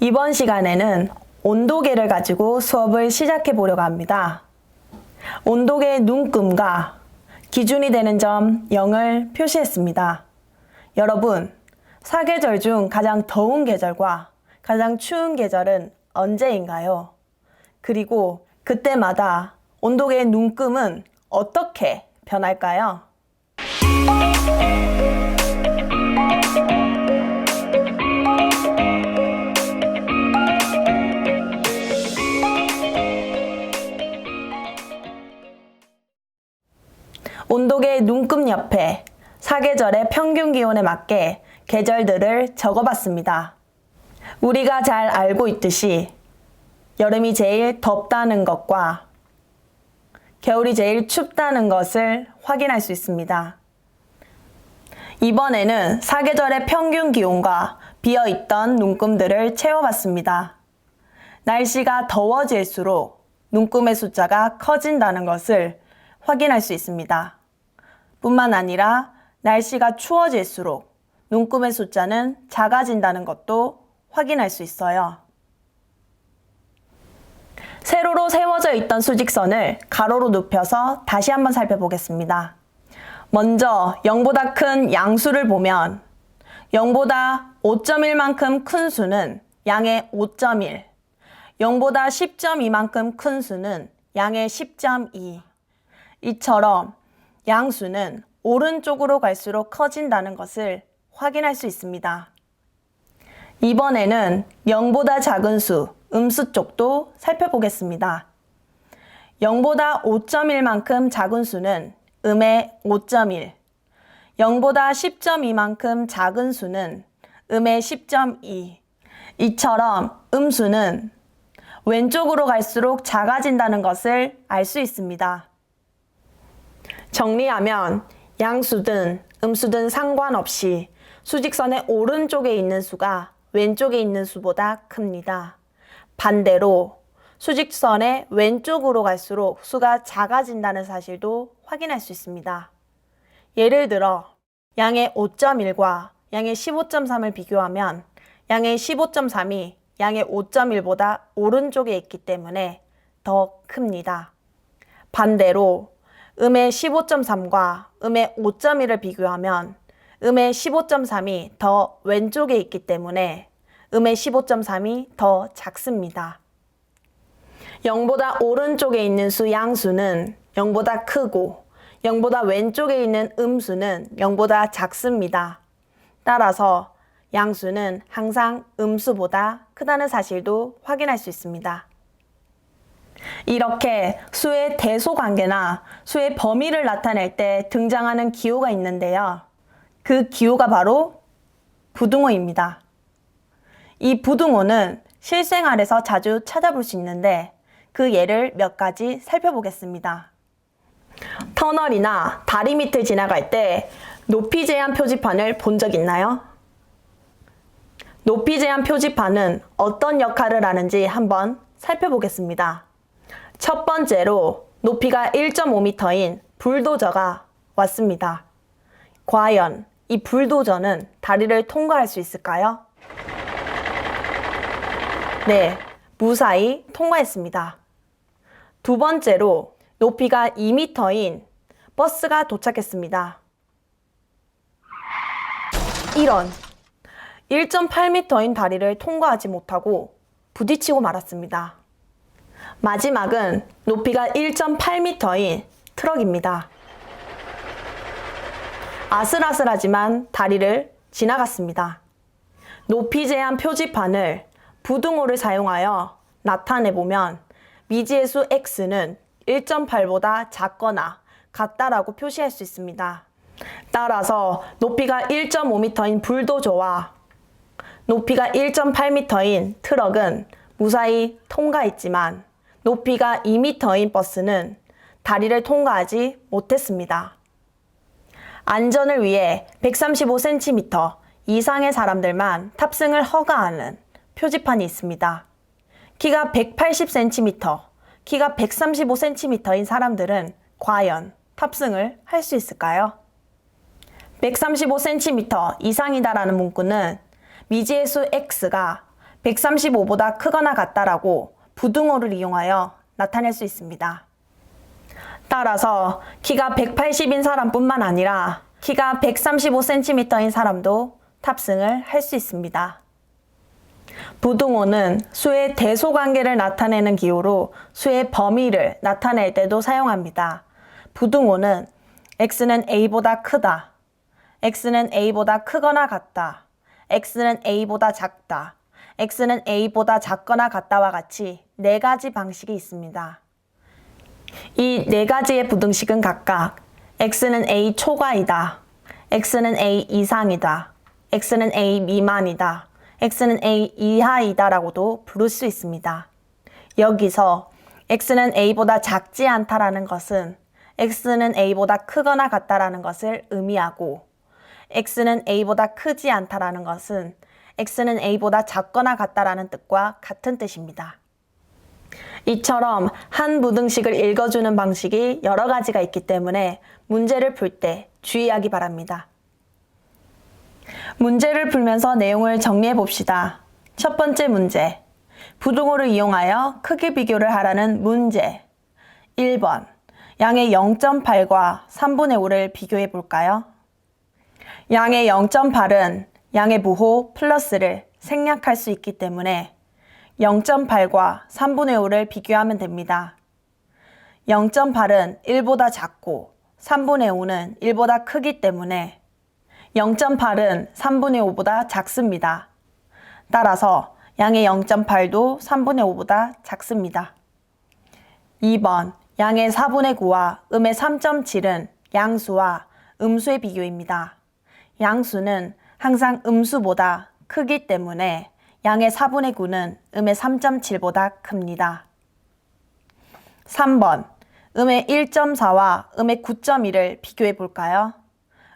이번 시간에는 온도계를 가지고 수업을 시작해 보려고 합니다. 온도계의 눈금과 기준이 되는 점 0을 표시했습니다. 여러분, 사계절 중 가장 더운 계절과 가장 추운 계절은 언제인가요? 그리고 그때마다 온도계의 눈금은 어떻게 변할까요? 눈금 옆에 사계절의 평균 기온에 맞게 계절들을 적어봤습니다. 우리가 잘 알고 있듯이 여름이 제일 덥다는 것과 겨울이 제일 춥다는 것을 확인할 수 있습니다. 이번에는 사계절의 평균 기온과 비어 있던 눈금들을 채워봤습니다. 날씨가 더워질수록 눈금의 숫자가 커진다는 것을 확인할 수 있습니다. 뿐만 아니라 날씨가 추워질수록 눈금의 숫자는 작아진다는 것도 확인할 수 있어요. 세로로 세워져 있던 수직선을 가로로 눕혀서 다시 한번 살펴보겠습니다. 먼저 0보다 큰 양수를 보면 0보다 5.1만큼 큰 수는 양의 5.1, 0보다 10.2만큼 큰 수는 양의 10.2. 이처럼 양수는 오른쪽으로 갈수록 커진다는 것을 확인할 수 있습니다. 이번에는 0보다 작은 수, 음수 쪽도 살펴보겠습니다. 0보다 5.1만큼 작은 수는 음의 5.1, 0보다 10.2만큼 작은 수는 음의 10.2. 이처럼 음수는 왼쪽으로 갈수록 작아진다는 것을 알 수 있습니다. 정리하면 양수든 음수든 상관없이 수직선의 오른쪽에 있는 수가 왼쪽에 있는 수보다 큽니다. 반대로 수직선의 왼쪽으로 갈수록 수가 작아진다는 사실도 확인할 수 있습니다. 예를 들어 양의 5.1과 양의 15.3을 비교하면 양의 15.3이 양의 5.1보다 오른쪽에 있기 때문에 더 큽니다. 반대로 음의 15.3과 음의 5.1을 비교하면 음의 15.3이 더 왼쪽에 있기 때문에 음의 15.3이 더 작습니다. 0보다 오른쪽에 있는 수 양수는 0보다 크고 0보다 왼쪽에 있는 음수는 0보다 작습니다. 따라서 양수는 항상 음수보다 크다는 사실도 확인할 수 있습니다. 이렇게 수의 대소 관계나 수의 범위를 나타낼 때 등장하는 기호가 있는데요. 그 기호가 바로 부등호입니다. 이 부등호는 실생활에서 자주 찾아볼 수 있는데 그 예를 몇 가지 살펴보겠습니다. 터널이나 다리 밑을 지나갈 때 높이 제한 표지판을 본 적 있나요? 높이 제한 표지판은 어떤 역할을 하는지 한번 살펴보겠습니다. 첫 번째로 높이가 1.5m인 불도저가 왔습니다. 과연 이 불도저는 다리를 통과할 수 있을까요? 네, 무사히 통과했습니다. 두 번째로 높이가 2m인 버스가 도착했습니다. 이런 1.8m인 다리를 통과하지 못하고 부딪히고 말았습니다. 마지막은 높이가 1.8m인 트럭입니다. 아슬아슬하지만 다리를 지나갔습니다. 높이 제한 표지판을 부등호를 사용하여 나타내 보면 미지의 수 x는 1.8보다 작거나 같다라고 표시할 수 있습니다. 따라서 높이가 1.5m인 불도저와 높이가 1.8m인 트럭은 무사히 통과했지만 높이가 2m인 버스는 다리를 통과하지 못했습니다. 안전을 위해 135cm 이상의 사람들만 탑승을 허가하는 표지판이 있습니다. 키가 180cm, 키가 135cm인 사람들은 과연 탑승을 할 수 있을까요? 135cm 이상이다라는 문구는 미지의 수 x가 135보다 크거나 같다라고 부등호를 이용하여 나타낼 수 있습니다. 따라서 키가 180인 사람뿐만 아니라 키가 135cm인 사람도 탑승을 할 수 있습니다. 부등호는 수의 대소 관계를 나타내는 기호로 수의 범위를 나타낼 때도 사용합니다. 부등호는 x는 a보다 크다. x는 a보다 크거나 같다. x는 a보다 작다. X는 a보다 작거나 같다와 같이 네 가지 방식이 있습니다. 이 네 가지의 부등식은 각각 x는 a 초과이다. x는 a 이상이다. x는 a 미만이다. x는 a 이하이다라고도 부를 수 있습니다. 여기서 x는 a보다 작지 않다라는 것은 x는 a보다 크거나 같다라는 것을 의미하고 x는 a보다 크지 않다라는 것은 x는 a보다 작거나 같다라는 뜻과 같은 뜻입니다. 이처럼 한 부등식을 읽어주는 방식이 여러 가지가 있기 때문에 문제를 풀 때 주의하기 바랍니다. 문제를 풀면서 내용을 정리해 봅시다. 첫 번째 문제. 부등호를 이용하여 크기 비교를 하라는 문제. 1번. 양의 0.8과 3분의 5를 비교해 볼까요? 양의 0.8은 양의 무호 플러스를 생략할 수 있기 때문에 0.8과 3분의 5를 비교하면 됩니다. 0.8은 1보다 작고 3분의 5는 1보다 크기 때문에 0.8은 3분의 5보다 작습니다. 따라서 양의 0.8도 3분의 5보다 작습니다. 2번 양의 4분의 9와 음의 3.7은 양수와 음수의 비교입니다. 양수는 항상 음수보다 크기 때문에 양의 4분의 9는 음의 3.7보다 큽니다. 3번 음의 1.4와 음의 9.1을 비교해 볼까요?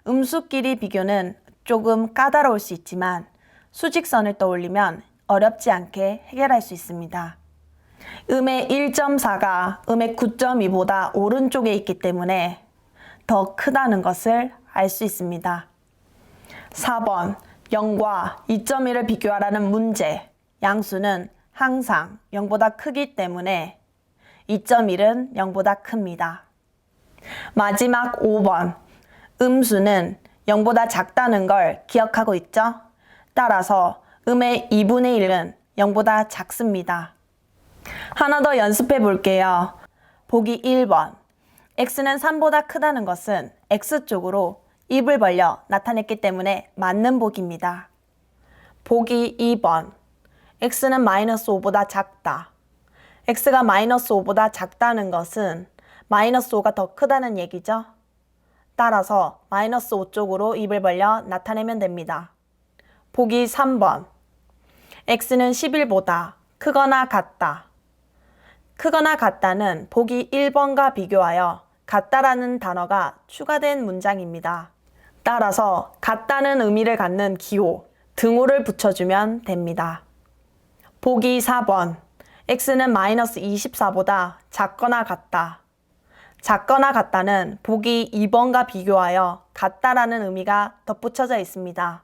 음수끼리 비교는 조금 까다로울 수 있지만 수직선을 떠올리면 어렵지 않게 해결할 수 있습니다. 음의 1.4가 음의 9.2보다 오른쪽에 있기 때문에 더 크다는 것을 알 수 있습니다. 4번 0과 2.1을 비교하라는 문제. 양수는 항상 0보다 크기 때문에 2.1은 0보다 큽니다. 마지막 5번. 음수는 0보다 작다는 걸 기억하고 있죠? 따라서 음의 2분의 1은 0보다 작습니다. 하나 더 연습해 볼게요. 보기 1번. x는 3보다 크다는 것은 x쪽으로 입을 벌려 나타냈기 때문에 맞는 보기입니다. 보기 2번. x는 마이너스 5보다 작다. x가 마이너스 5보다 작다는 것은 마이너스 5가 더 크다는 얘기죠. 따라서 마이너스 5 쪽으로 입을 벌려 나타내면 됩니다. 보기 3번. x는 11보다 크거나 같다. 크거나 같다는 보기 1번과 비교하여 같다라는 단어가 추가된 문장입니다. 따라서 같다는 의미를 갖는 기호, 등호를 붙여주면 됩니다. 보기 4번. x는 마이너스 24보다 작거나 같다. 작거나 같다는 보기 2번과 비교하여 같다라는 의미가 덧붙여져 있습니다.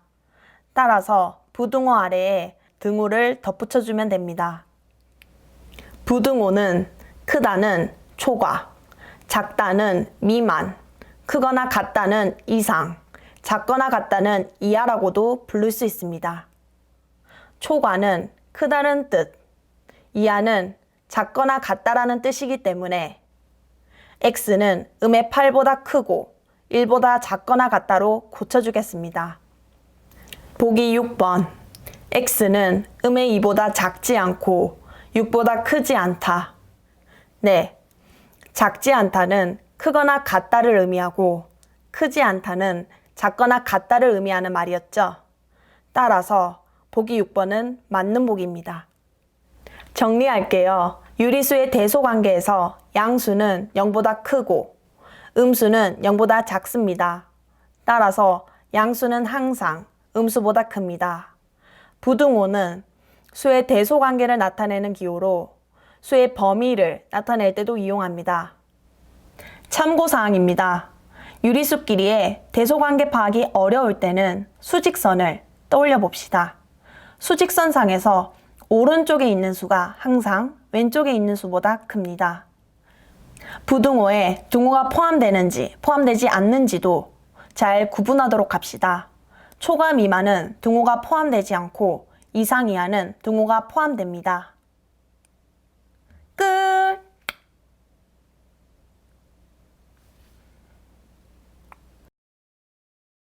따라서 부등호 아래에 등호를 덧붙여주면 됩니다. 부등호는 크다는 초과, 작다는 미만, 크거나 같다는 이상, 작거나 같다는 이하라고도 부를 수 있습니다. 초과는 크다는 뜻, 이하는 작거나 같다라는 뜻이기 때문에 x는 음의 8보다 크고 1보다 작거나 같다로 고쳐주겠습니다. 보기 6번 x는 음의 2보다 작지 않고 6보다 크지 않다. 네, 작지 않다는 크거나 같다를 의미하고 크지 않다는 작거나 같다를 의미하는 말이었죠. 따라서 보기 6번은 맞는 보기입니다. 정리할게요. 유리수의 대소 관계에서 양수는 0보다 크고 음수는 0보다 작습니다. 따라서 양수는 항상 음수보다 큽니다. 부등호는 수의 대소 관계를 나타내는 기호로 수의 범위를 나타낼 때도 이용합니다. 참고 사항입니다. 유리수끼리의 대소 관계 파악이 어려울 때는 수직선을 떠올려 봅시다. 수직선상에서 오른쪽에 있는 수가 항상 왼쪽에 있는 수보다 큽니다. 부등호에 등호가 포함되는지 포함되지 않는지도 잘 구분하도록 합시다. 초과 미만은 등호가 포함되지 않고 이상 이하는 등호가 포함됩니다.